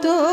todo.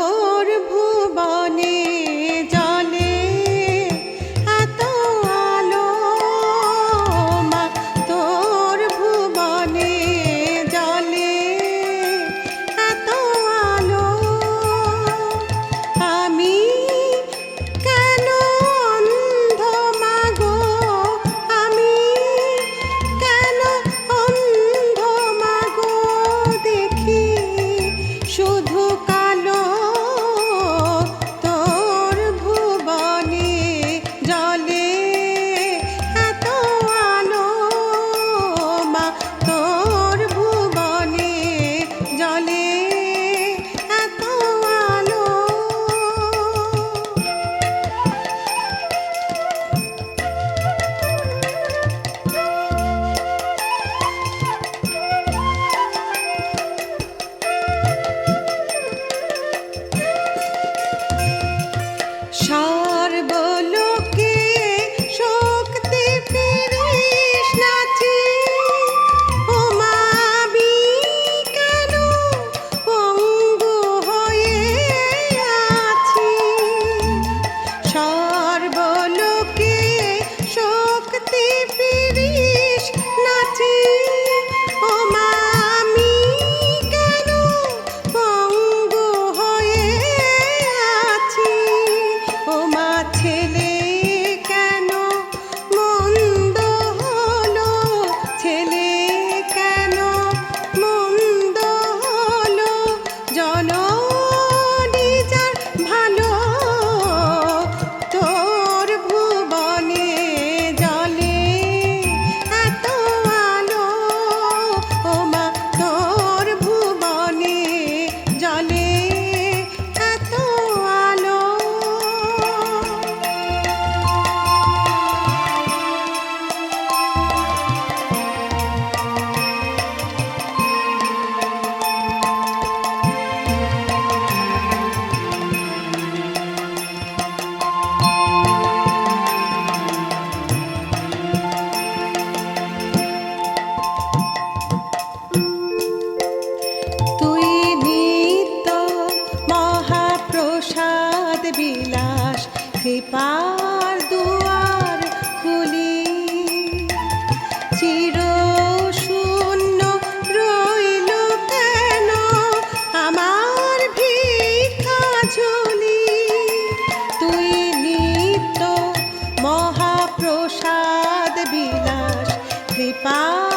পার দুয়ার খুলি। চির শূন্য রইল কেন? আমার ভিক্ষা ঝুলি। তুই নিত্য মহাপ্রসাদ বিলাস, কৃপা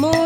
more